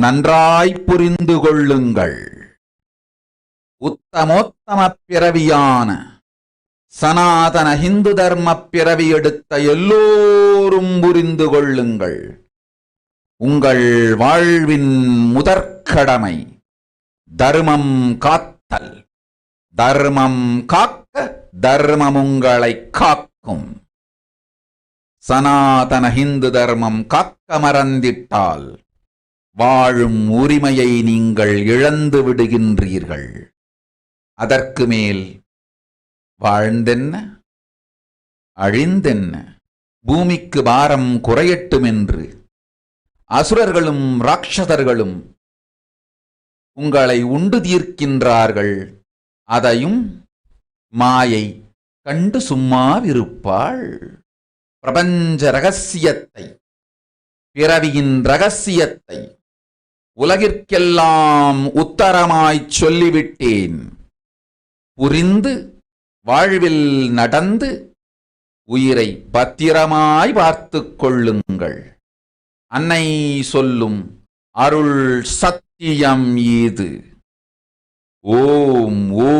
நன்றாய் புரிந்து கொள்ளுங்கள் உத்தமோத்தம பிறவியான சனாதன ஹிந்து தர்ம பிறவி எடுத்த எல்லோரும் புரிந்து கொள்ளுங்கள் உங்கள் வாழ்வின் முதற்கடமை தர்மம் காத்தல். தர்மம் காக்க தர்மம் உங்களை காக்கும். சனாதன ஹிந்து தர்மம் காக்க மறந்திட்டால் வாழும் உரிமையை நீங்கள் இழந்து விடுகின்றீர்கள். அதற்கு மேல் வாழ்ந்தென்ன? அழிந்தென்ன? பூமிக்கு பாரம் குறையட்டும் என்று அசுரர்களும் ராட்சதர்களும் உங்களை உண்டு தீர்க்கின்றார்கள். அதையும் மாயை கண்டு சும்மாவிருப்பாள். பிரபஞ்ச ரகசியத்தை பிறவியின் ரகசியத்தை உலகிற்கெல்லாம் உத்தரமாய்ச் சொல்லிவிட்டேன். புரிந்து வாழ்வில் நடந்து உயிரை பத்திரமாய் பார்த்து கொள்ளுங்கள். அன்னை சொல்லும் அருள் சத்தியம் இது. ஓம் ஓ